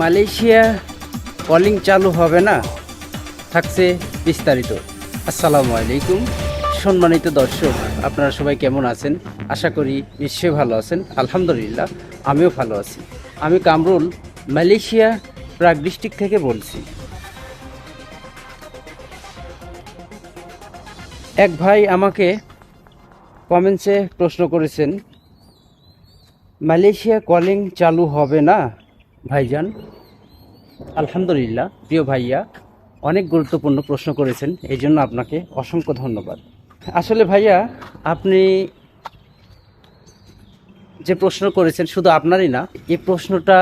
Malaysia calling চালু হবে না? থাকছে বিস্তারিত। আসসালামু আলাইকুম। সম্মানিত দর্শক, আপনারা সবাই কেমন আছেন? আশা করি নিশ্চয়ই ভালো আছেন। আলহামদুলিল্লাহ, আমিও ভালো আছি। আমি কামরুল, মালয়েশিয়া প্রাগ ডিস্ট্রিক্ট থেকে বলছি। এক ভাই আমাকে কমেন্টসে প্রশ্ন করেছেন, মালয়েশিয়া কলিং চালু হবে না? ভাইজান, আলহামদুলিল্লাহ। প্রিয় ভাইয়া, অনেক গুরুত্বপূর্ণ প্রশ্ন করেছেন এই জন্য আপনাকে অসংখ্য ধন্যবাদ। আসলে ভাইয়া, আপনি যে প্রশ্ন করেছেন শুধু আপনারই না এই প্রশ্নটা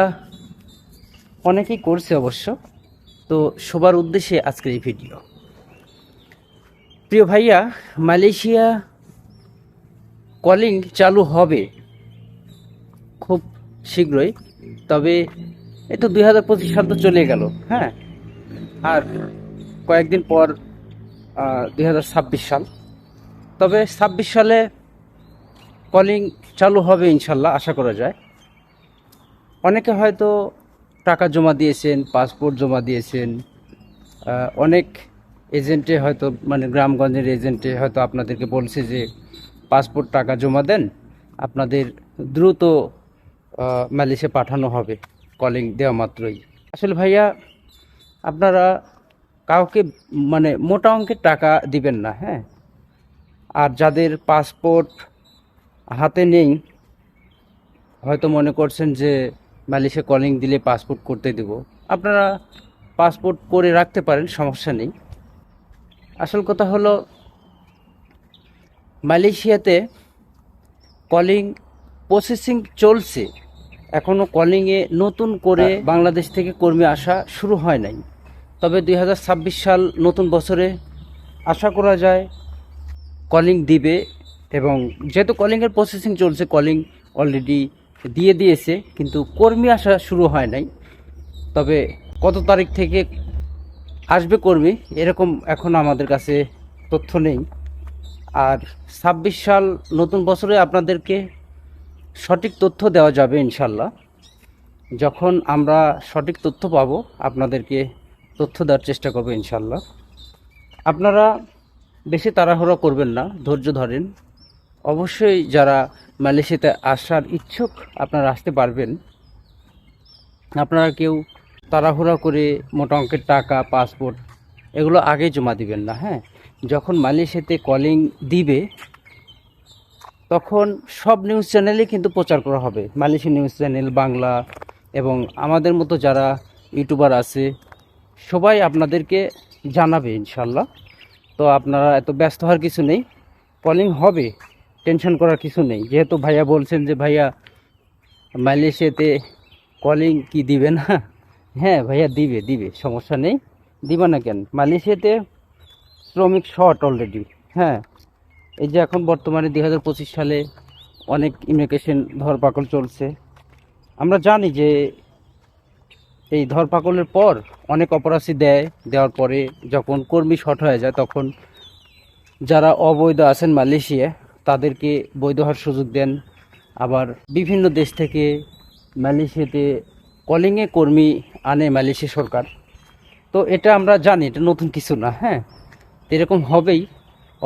অনেকেই করছে অবশ্য। তো সবার উদ্দেশ্যে আজকের এই ভিডিও। প্রিয় ভাইয়া, মালয়েশিয়া কলিং চালু হবে খুব শীঘ্রই, তবে এই তো দুই হাজার পঁচিশ সাল তো চলে গেল। হ্যাঁ। আর কয়েকদিন পর দুই হাজার ছাব্বিশ সাল। তবে ছাব্বিশ সালে কলিং চালু হবে ইনশাল্লাহ, আশা করা যায়। অনেকে হয়তো টাকা জমা দিয়েছেন, পাসপোর্ট জমা দিয়েছেন। অনেক এজেন্টে হয়তো মানে গ্রামগঞ্জের এজেন্টে হয়তো আপনাদেরকে বলছে যে, পাসপোর্ট টাকা জমা দেন, আপনাদের দ্রুত মালয়েশিয়া পাঠানো হবে। কলিং দেওয়া মাত্রই। আসলে ভাইয়া, আপনারা কাউকে মানে মোটা অঙ্কের টাকা দিবেন না হ্যাঁ? আর যাদের পাসপোর্ট হাতে নেই, হয়তো মনে করছেন যে মালয়েশিয়া কলিং দিলে পাসপোর্ট করতে দেব। আপনারা পাসপোর্ট করে রাখতে পারেন, সমস্যা নেই। আসল কথা হলো, মালয়েশিয়াতে কলিং প্রসেসিং চলছে। এখনও কলিংয়ে নতুন করে বাংলাদেশ থেকে কর্মী আসা শুরু হয় নাই। তবে দুই হাজার ছাব্বিশ সাল নতুন বছরে আশা করা যায় কলিং দিবে এবং যেহেতু কলিংয়ের প্রসেসিং চলছে কলিং অলরেডি দিয়ে দিয়েছে কিন্তু কর্মী আসা শুরু হয় নাই। তবে কত তারিখ থেকে আসবে কর্মী এরকম এখন আমাদের কাছে তথ্য নেই। আর ছাব্বিশ সাল নতুন বছরে আপনাদেরকে সঠিক তথ্য দেওয়া যাবে ইনশাল্লাহ। যখন আমরা সঠিক তথ্য পাব, আপনাদেরকে তথ্য দেওয়ার চেষ্টা করব ইনশাল্লাহ। আপনারা বেশি তাড়াহুড়া করবেন না, ধৈর্য ধরেন। অবশ্যই যারা মালয়েশিয়াতে আসার ইচ্ছুক, আপনারা আসতে পারবেন। আপনারা কেউ তাড়াহুড়া করে মোটা অঙ্কের টাকা, পাসপোর্ট, এগুলো আগে জমা দিবেন না হ্যাঁ? যখন মালয়েশিয়াতে কলিং দিবে তখন সব নিউজ চ্যানেলে কিন্তু প্রচার করা হবে। মালয়েশিয়া নিউজ চ্যানেল বাংলা এবং আমাদের মতো যারা ইউটিউবার আছে, সবাই আপনাদেরকে জানাবে ইনশাল্লাহ তো আপনারা এত ব্যস্ত হওয়ার কিছু নেই। কলিং হবে টেনশন করার কিছু নেই। যেহেতু ভাইয়া বলছেন যে, ভাইয়া, মালয়েশিয়াতে কলিং কি দিবে না? হ্যাঁ ভাইয়া দিবে দিবে, সমস্যা নেই। দিবে না কেন? মালয়েশিয়াতে শ্রমিক শর্ট অলরেডি হ্যাঁ এই যে এখন বর্তমানে দুই হাজার পঁচিশ সালে অনেক ইমিগ্রেশন ধরপাকড় চলছে। আমরা জানি যে এই ধরপাকড়ের পর অনেক অপরাধী দেয়, দেওয়ার পরে যখন কর্মী শর্ট হয়ে যায় তখন যারা অবৈধ আছেন মালয়েশিয়া, তাদেরকে বৈধ হওয়ার সুযোগ দেন। আবার বিভিন্ন দেশ থেকে মালয়েশিয়াতে কলিংয়ে কর্মী আনে মালয়েশিয়া সরকার। তো এটা আমরা জানি, এটা নতুন কিছু না হ্যাঁ? এরকম হবেই।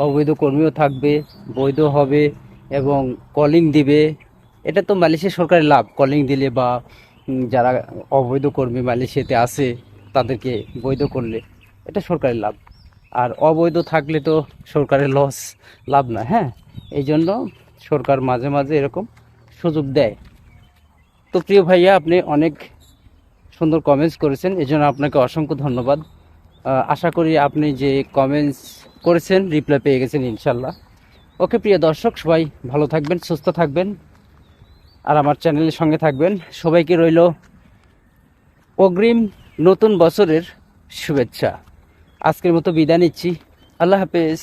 অবৈধ কর্মীও থাকবে বৈধ হবে এবং কলিং দিবে। এটা তো মালয়েশিয়া সরকারের লাভ। কলিং দিলে বা যারা অবৈধ কর্মী মালয়েশিয়াতে আছে, তাদেরকে বৈধ করলে এটা সরকারের লাভ। আর অবৈধ থাকলে তো সরকারের লস লাভ না হ্যাঁ? এই জন্য সরকার মাঝে মাঝে এরকম সুযোগ দেয়। তো প্রিয় ভাইয়া, আপনি অনেক সুন্দর কমেন্টস করেছেন। এই জন্য আপনাকে অসংখ্য ধন্যবাদ। আশা করি আপনি যে কমেন্টস করেছেন রিপ্লাই পেয়ে গেছেন ইনশাল্লাহ। ওকে প্রিয় দর্শক, সবাই ভালো থাকবেন, সুস্থ থাকবেন। আর আমার চ্যানেলের সঙ্গে থাকবেন। সবাইকে রইল অগ্রিম নতুন বছরের শুভেচ্ছা। আজকের মতো বিদায় নিচ্ছি। আল্লাহ হাফেজ।